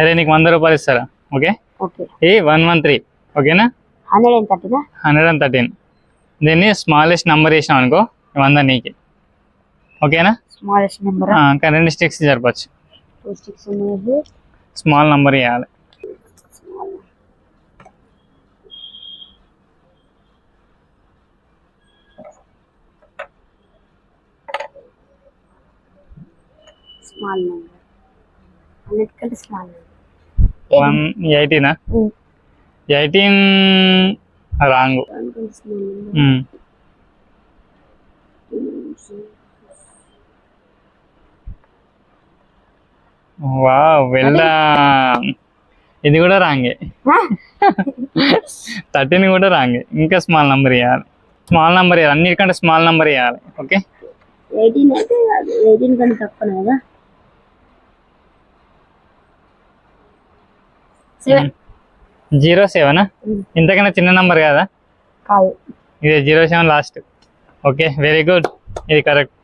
అరే నీకు వంద రూపాయలు ఇస్తారా? ఓకే? ఓకే. ఏ వన్ వన్ త్రీ. ఓకేనా? హండ్రెడ్ అండ్ థర్టీనా హండ్రెడ్ అండ్ థర్టీన్. దీన్ని స్మాలెస్ట్ నెంబర్ వేసినాం అనుకో వంద నీకి. ఓకేనా? Smallest number? ఇంకా రెండు స్టిక్స్ జరపచ్చు స్మాల్ నెంబర్ వేయాలి స్మాల్ నెంబర్. అన్నిటికంటే small number. One ఎయిటీనా? Eighteen wrong. వా వెళ్ళా. ఇది కూడా రాంగే. థర్టీన్ కూడా రాంగే. ఇంకా స్మాల్ నెంబర్ వేయాలి స్మాల్ నెంబర్ వేయాలి అన్నిటికంటే స్మాల్ నెంబర్ వేయాలి ఓకే? ఎయిటీన్ అయితే ఎయిటీన్ కంటే తక్కువనే కదా? Zero seven? ఇంతకన్నా చిన్న నెంబర్ కదా? కాదు. ఇది zero seven last. Okay very good. ఇది కరెక్ట్.